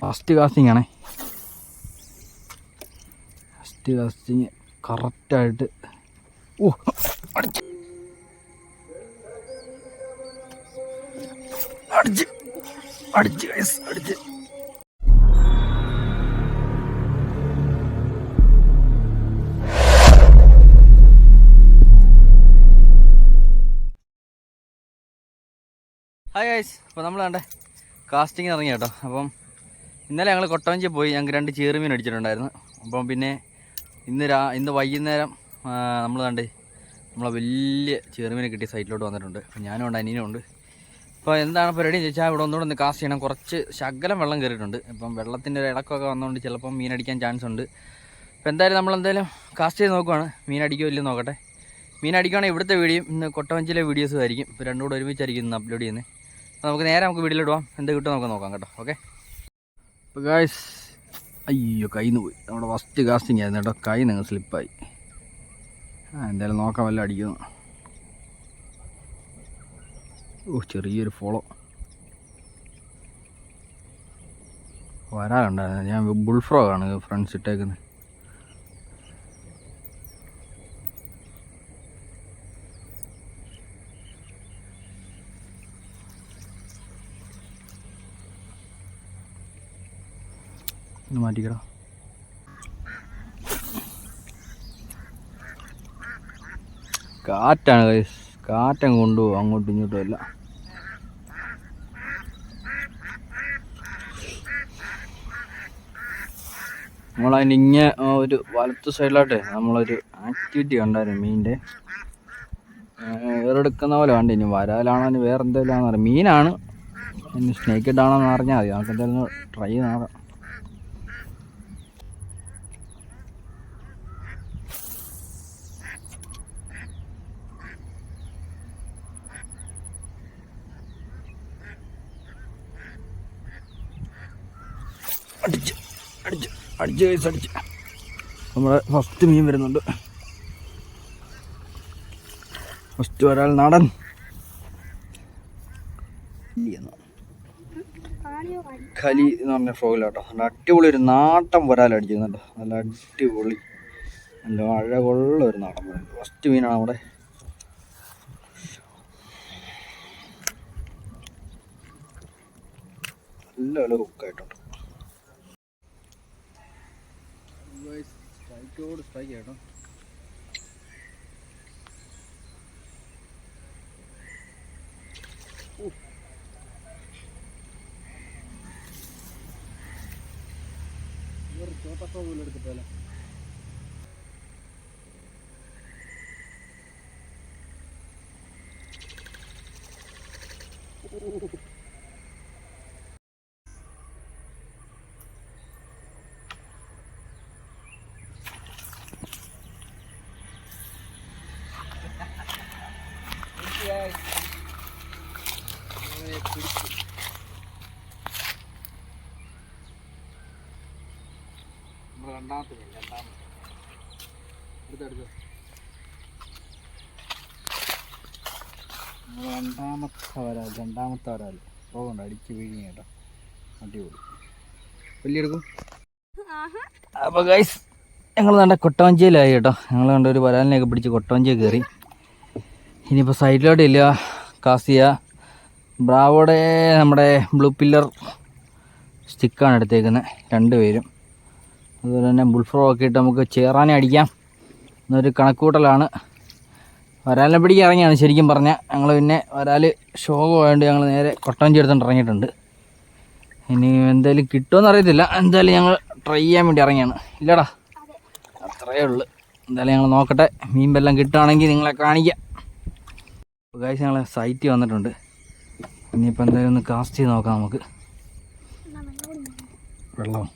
First casting ആണേ. First casting കറക്റ്റായിട്ട് ഓ അടിച്ച്. അടിച്ച് അടിച്ച് അടിച്ച്. ഹായ് ഗൈസ് അപ്പോൾ നമ്മൾ കണ്ടേ കാസ്റ്റിംഗ് ഇറങ്ങി കേട്ടോ. അപ്പം ഇന്നലെ ഞങ്ങൾ കൊട്ടവഞ്ചി പോയി ഞങ്ങൾക്ക് രണ്ട് ചീറുമീൻ അടിച്ചിട്ടുണ്ടായിരുന്നു. അപ്പം പിന്നെ ഇന്ന് രാ ഇന്ന് വൈകുന്നേരം നമ്മൾ കണ്ടേ നമ്മളെ വലിയ ചീറുമീനെ കിട്ടിയ സൈറ്റിലോട്ട് വന്നിട്ടുണ്ട്. അപ്പം ഞാനും ഉണ്ട് അനിയനും ഉണ്ട്. അപ്പോൾ എന്താണ് പരിപാടി ചോദിച്ചാൽ ഇവിടെ ഒന്നുകൂടെ ഒന്ന് കാസ്റ്റ് ചെയ്യണം. കുറച്ച് ശകലം വെള്ളം കയറിയിട്ടുണ്ട് ഇപ്പം വെള്ളത്തിന്റെ ഒരു ഇടക്കൊക്കെ വന്നുകൊണ്ട് ചിലപ്പം മീൻ അടിക്കാൻ ചാൻസ് ഉണ്ട്. അപ്പോൾ എന്തായാലും നമ്മൾ എന്തായാലും കാസ്റ്റ് ചെയ്ത് നോക്കുവാണ്. മീൻ അടിക്കുമോ ഇല്ലെന്ന് നോക്കട്ടെ. മീൻ അടിക്കുകയാണെങ്കിൽ ഇവിടുത്തെ വീഡിയോ ഇന്ന് കൊട്ടവഞ്ചിയിലെ വീഡിയോസും ആയിരിക്കും. ഇപ്പോൾ രണ്ടും കൂടെ ഒരുമിച്ചായിരിക്കും ഇന്ന് അപ്ലോഡ് ചെയ്യുന്നത്. നമുക്ക് നേരെ നമുക്ക് വീട്ടിലിടുവാം എന്ത് കിട്ടും നമുക്ക് നോക്കാം കേട്ടോ. ഓക്കെ ഇപ്പോൾ ഗായ്സ് അയ്യോ കൈന്ന് പോയി. നമ്മുടെ ഫസ്റ്റ് കാസ്റ്റിംഗ് ആയിരുന്നു കേട്ടോ. കൈ നിങ്ങൾ സ്ലിപ്പായി ആ എന്തായാലും നോക്കാം വല്ല അടിക്കുന്നു. ഓ ചെറിയൊരു ഫോളോ വരാറുണ്ടായിരുന്നു. ഞാൻ ബുൾഫ്രോഗാണ് ഫ്രണ്ട്സ് ഇട്ടേക്കുന്നത്. ഒന്ന് മാറ്റിക്കടാ. കാറ്റാണ് കൈസ് കാറ്റം കൊണ്ടുപോകും. അങ്ങോട്ടും ഇങ്ങോട്ടും എല്ലാം. നമ്മളതിന് ഇങ്ങനെ ഒരു വലത്ത് സൈഡിലാട്ടെ നമ്മളൊരു ആക്ടിവിറ്റി കണ്ടായിരുന്നു മീനിന്റെ. വേറെടുക്കുന്ന പോലെ വേണ്ട ഇനി വരാലാണോ ഇനി വേറെ എന്തെങ്കിലും ആണെന്ന് അറിയാം. മീനാണ്. ഇനി സ്നേക്ക് ഇട്ടാണോ എന്ന് അറിഞ്ഞാൽ മതി. നമുക്ക് എന്തായാലും ട്രൈ ചെയ്ത് നോക്കാം അടിച്ച് അടിച്ച് കേസ് അടിച്ച്. നമ്മുടെ ഫസ്റ്റ് മീൻ വരുന്നുണ്ട്. ഫസ്റ്റ് ഒരാൾ നടൻ. ഖലി എന്ന് പറഞ്ഞ ഫ്രോയിലാട്ടോ നല്ല അടിപൊളി ഒരു നാട്ടം വരാൽ അടിച്ചിരുന്നുണ്ട്. നല്ല അടിപൊളി. നല്ല അഴകൊള്ള ഒരു നാടൻ വരാൽ ഫസ്റ്റ് മീനാണ് നമ്മുടെ നല്ല വില ഹുക്കായിട്ടുണ്ട് സ്ട്രൈക്കോട് സ്ട്രൈക്ക് കേട്ടോ എടുത്തിട്ടല്ലേ നമ്മുടെ രണ്ടാമത്തെ വരാൽ രണ്ടാമത്തെ വരാൽ പോകണ്ട അടിച്ച് വീഴുക കേട്ടോ. അടിപൊളി. വലിയെടുക്കും അപ്പോൾ ഗൈസ് ഞങ്ങൾ കണ്ട കൊട്ടവഞ്ചിയിലായി കേട്ടോ. ഞങ്ങൾ കണ്ട ഒരു വരാലിനെയൊക്കെ പിടിച്ച് കൊട്ടവഞ്ചിയെ കയറി. ഇനിയിപ്പോൾ സൈഡിലോട്ട് ഇല്ല. കാസിയ ബ്രാവോടെ നമ്മുടെ ബ്ലൂ പില്ലർ സ്റ്റിക്കാണ് എടുത്തേക്കുന്നത് രണ്ടുപേരും. അതുപോലെ തന്നെ ബുൾഫ്രോ ഒക്കെ ഇട്ട് നമുക്ക് ചേറാനെ അടിക്കാം. എന്നൊരു കണക്കൂട്ടലാണ്. വരാലിനെ പിടിക്കാൻ ഇറങ്ങിയാണ് ശരിക്കും പറഞ്ഞാൽ ഞങ്ങൾ പിന്നെ വരാൽ ശോകമായതുകൊണ്ട് ഞങ്ങൾ നേരെ കൊട്ടവഞ്ചി എടുത്തുകൊണ്ട് ഇറങ്ങിയിട്ടുണ്ട്. ഇനി എന്തായാലും കിട്ടുമെന്ന് അറിയത്തില്ല. എന്തായാലും ഞങ്ങൾ ട്രൈ ചെയ്യാൻ വേണ്ടി ഇറങ്ങിയാണ്. ഇല്ലടാ. അത്രയേ ഉള്ളൂ. എന്തായാലും ഞങ്ങൾ നോക്കട്ടെ. മീൻ വല്ലതും കിട്ടുകയാണെങ്കിൽ നിങ്ങളെ കാണിക്കാം. കാഴ്ച ഞങ്ങളെ സൈറ്റ് വന്നിട്ടുണ്ട്. ഇനിയിപ്പോൾ എന്തായാലും ഒന്ന് കാസ്റ്റ് ചെയ്ത് നോക്കാം നമുക്ക്. വെള്ളം.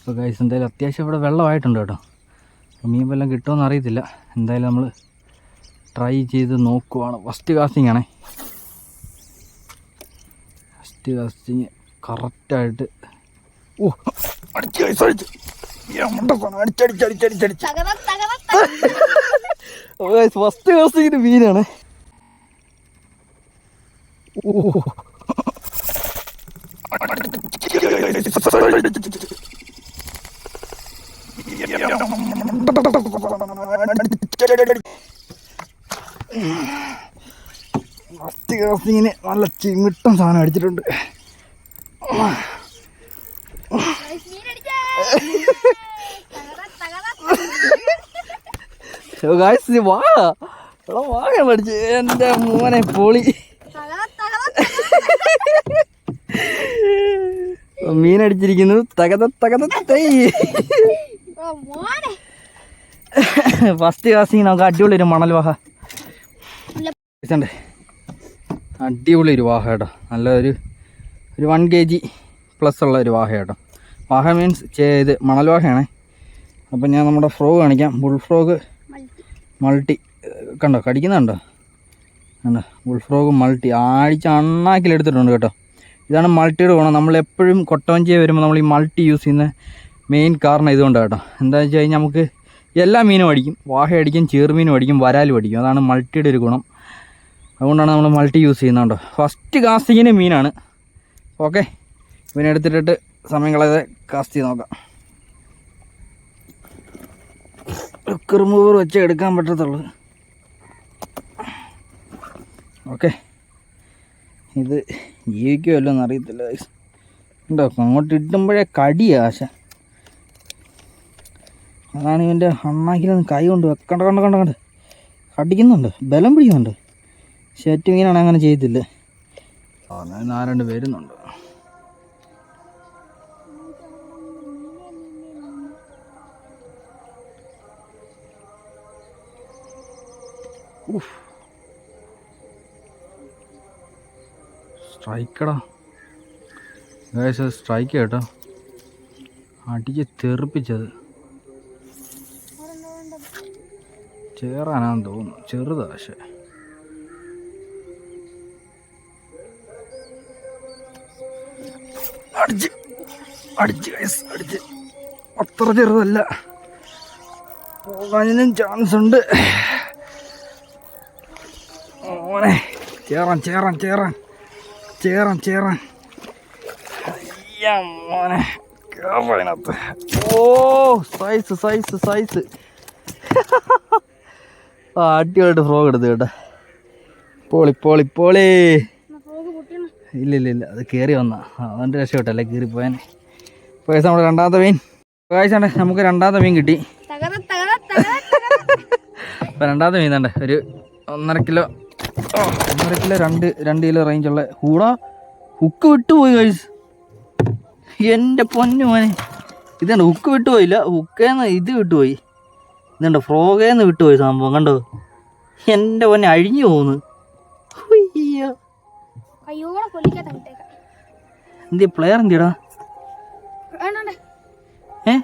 ഇപ്പോൾ ഗൈസ് എന്തായാലും അത്യാവശ്യം ഇവിടെ വെള്ളമായിട്ടുണ്ട് കേട്ടോ. മീൻ വല്ലതും കിട്ടുമെന്ന് അറിയത്തില്ല. എന്തായാലും നമ്മൾ ട്രൈ ചെയ്ത് നോക്കുവാണ്. ഫസ്റ്റ് കാസ്റ്റിംഗ് ആണേ. ഫസ്റ്റ് കാസ്റ്റിങ് കറക്റ്റായിട്ട് ഓ അടിച്ച് guys, അടിച്ച്. അടിച്ചടിച്ചടിച്ചടിച്ചടിച്ച് ഫസ്റ്റ് കാസ്റ്റിങ്ങിന് മീനാണ്. ഓ. ഫസ്റ്റ് നല്ല ചിമിട്ടം സാധനം അടിച്ചിട്ടുണ്ട്. ഗായ്സ് വാ. എടാ എന്റെ മോനെ പൊളി. മീനടിച്ചിരിക്കുന്നു. തകത തകത തൈ. ഫസ്റ്റ് കാസ്റ്റിങ് നമുക്ക് അടിപൊളി ഒരു മണൽ വാഹ. അടിപൊളി ഒരു വാഹ കേട്ടോ. നല്ല ഒരു ഒരു വൺ കെ ജി പ്ലസ് ഉള്ള ഒരു വാഹ കേട്ടോ. വാഹ മീൻസ് ഇത് മണൽ വാഹയാണേ. അപ്പം ഞാൻ നമ്മുടെ ഫ്രോഗ് കാണിക്കാം. Bull frog multi. കണ്ടോ? കടിക്കുന്നുണ്ടോ? കണ്ടോ? ബുൾ ഫ്രോഗ് മൾട്ടി ആഴ്ച അണ്ണാക്കിലെടുത്തിട്ടുണ്ട് കേട്ടോ. ഇതാണ് മൾട്ടിയുടെ ഗുണം. നമ്മളെപ്പോഴും കൊട്ടവഞ്ചിയെ വരുമ്പോൾ നമ്മൾ ഈ മൾട്ടി യൂസ് ചെയ്യുന്ന മെയിൻ കാരണം ഇതുകൊണ്ടാണ് കേട്ടോ. എന്താ വെച്ച് കഴിഞ്ഞാൽ നമുക്ക് എല്ലാ മീനും അടിക്കും. വാഹ അടിക്കും ചെറുമീനും അടിക്കും വരാലും അടിക്കും. അതാണ് മൾട്ടിയുടെ ഒരു ഗുണം. അതുകൊണ്ടാണ് നമ്മൾ മൾട്ടി യൂസ് ചെയ്യുന്നത് കേട്ടോ. ഫസ്റ്റ് കാസ്റ്റിങ്ങിന് മീനാണ്. ഓക്കെ ഇവനെ എടുത്തിട്ടിട്ട് സമയം കളയാതെ കാസ്റ്റ് ചെയ്ത് നോക്കാം. ലുക്ക് വെച്ച് എടുക്കാൻ പറ്റത്തുള്ളൂ. ഓക്കെ ഇത് ജീവിക്കുമല്ലോ എന്നറിയത്തില്ല. ഉണ്ടോ? അങ്ങോട്ട് ഇടുമ്പോഴേ കടിയാ ആശ. അതാണ് ഇവന്റെ അണ്ണാക്കിലൊന്ന് കൈ കൊണ്ട് വെക്കണ്ട കണ്ട കണ്ട കണ്ട് കടിക്കുന്നുണ്ട് ബലം പിടിക്കുന്നുണ്ട്. ഷെറ്റ് മീനാണ് അങ്ങനെ ചെയ്തില്ല. നാലണ്ട് വരുന്നുണ്ട്. സ്ട്രൈക്കടാ. സ്ട്രൈക്ക് കേട്ടോ. അടിച്ച് തെറിപ്പിച്ചത്. ചേറാനാന്ന് തോന്നുന്നു. ചെറുതാ പക്ഷെ. അടിച്ച്. അടിച്ച് ഗൈസ് അടിച്ച്. അത്ര ചെറുതല്ല. പോകാനും ചാൻസ് ഉണ്ട്. ഓനെ ചേറാൻ ചേറാൻ ചേറാൻ. ചേറാൻ ചേറാൻ. മോനെ കേറതിനകത്ത് ഓ സൈസ് സൈസ് സൈസ് അടിപൊളിയായിട്ട് ഫ്രോഗ് എടുത്തു കേട്ടോ. പോളി പോളി പോളി. ഇല്ല ഇല്ല ഇല്ല. അത് കയറി വന്നാ. അതുകൊണ്ട് രക്ഷപ്പെട്ടല്ലേ കയറി പോയാൻ പൈസ നമ്മുടെ രണ്ടാമത്തെ മീൻ. പൈസ നമുക്ക് രണ്ടാമത്തെ മീൻ കിട്ടി. അപ്പോൾ രണ്ടാമത്തെ മീൻ തണ്ടേ ഒരു ഒന്നര കിലോ ഒന്നര കിലോ രണ്ട് രണ്ട് കിലോ റേഞ്ചുള്ള കൂടാ? ഹുക്ക് വിട്ടുപോയി കഴിച്ച് എന്റെ പൊന്നു മോനെ. ഇതാണ് ഹുക്ക് വിട്ടുപോയില്ല. ഹുക്കേന്ന് ഇത് വിട്ടുപോയി. ഇതുണ്ട് ഫ്രോഗേന്ന് വിട്ടുപോയി സംഭവം കണ്ടോ? എന്റെ പൊന്നെ അഴിഞ്ഞു പോകുന്നു വിട്ടേക്കാം എന്തിയ പ്ലെയർ എന്തിയടാ? ഏ?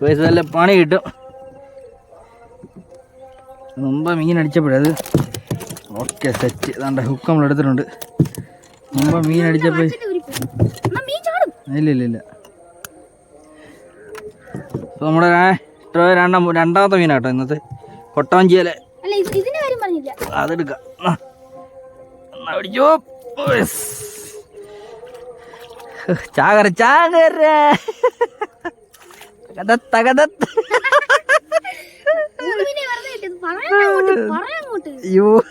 പൈസ നല്ല പണി കിട്ടും. മുമ്പ് മീൻ അടിച്ചപ്പോഴത് ഓക്കെ സെറ്റ് ഇതാണ്ട് ഹുക്ക് നമ്മൾ എടുത്തിട്ടുണ്ട് മുമ്പ് മീൻ അടിച്ചപ്പോൾ ഇല്ല ഇല്ല ഇല്ല അപ്പോൾ നമ്മുടെ ഇത്ര രണ്ടാം രണ്ടാമത്തെ മീനാട്ടോ ഇന്നത്തെ. കൊട്ടാഞ്ചിയലെ. അതെടുക്കാം. പിടിച്ചോ. ചാകര ചാകര. അയ്യോ.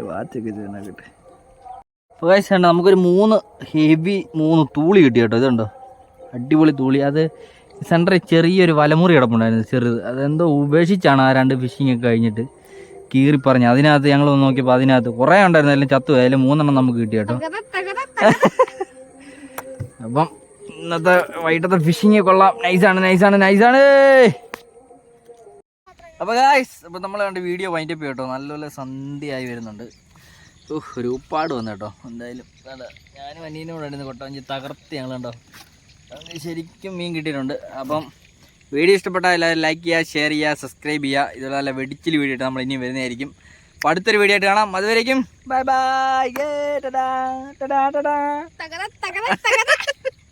വാച്ചൊക്കെ നമുക്കൊരു മൂന്ന് ഹെവി മൂന്ന് തൂളി കിട്ടി കേട്ടോ. ഇതുണ്ടോ? അടിപൊളി തൂളി അത് സെന്ററിൽ ചെറിയൊരു വലമുറി കിടപ്പുണ്ടായിരുന്നു. ചെറുത് അതെന്തോ ഉപേക്ഷിച്ചാണ് ആ രണ്ട് ഫിഷിംഗ് ഒക്കെ കഴിഞ്ഞിട്ട് കീറി പറഞ്ഞു അതിനകത്ത് ഞങ്ങൾ ഒന്ന് നോക്കിയപ്പോൾ അതിനകത്ത് കുറേ ഉണ്ടായിരുന്നു. എല്ലാം ചത്തു അതിൽ മൂന്നെണ്ണം നമുക്ക് കിട്ടി കേട്ടോ. അപ്പം ഇന്നത്തെ വൈകിട്ടത്തെ ഫിഷിങ് കൊള്ളാം. നൈസാണ് നൈസാണ് നൈസാണ് അപ്പോൾ ഗായ്സ് അപ്പോൾ നമ്മൾ കണ്ട് വീഡിയോ വൈൻഡപ്പ് കേട്ടോ. നല്ലപോലെ സന്ധ്യയായി വരുന്നുണ്ട്. ഒരു ഉപ്പാട് വന്നു കേട്ടോ. എന്തായാലും ഞാനും അനിയനും കൂടെ ഇരുന്ന് കൊട്ടവഞ്ചി തകർത്ത് ഞങ്ങൾ കണ്ടോ. ശരിക്കും മീൻ കിട്ടിയിട്ടുണ്ട്. അപ്പം വീഡിയോ ഇഷ്ടപ്പെട്ടാൽ എല്ലാവരും ലൈക്ക് ചെയ്യുക ഷെയർ ചെയ്യുക സബ്സ്ക്രൈബ് ചെയ്യുക. ഇതുപോലെ നല്ല വെടിച്ചിൽ വീഡിയോ നമ്മൾ ഇനിയും വരുന്നതായിരിക്കും. അപ്പോൾ അടുത്തൊരു വീഡിയോ ആയിട്ട് കാണാം. അതുവരേക്കും ബൈ ബൈ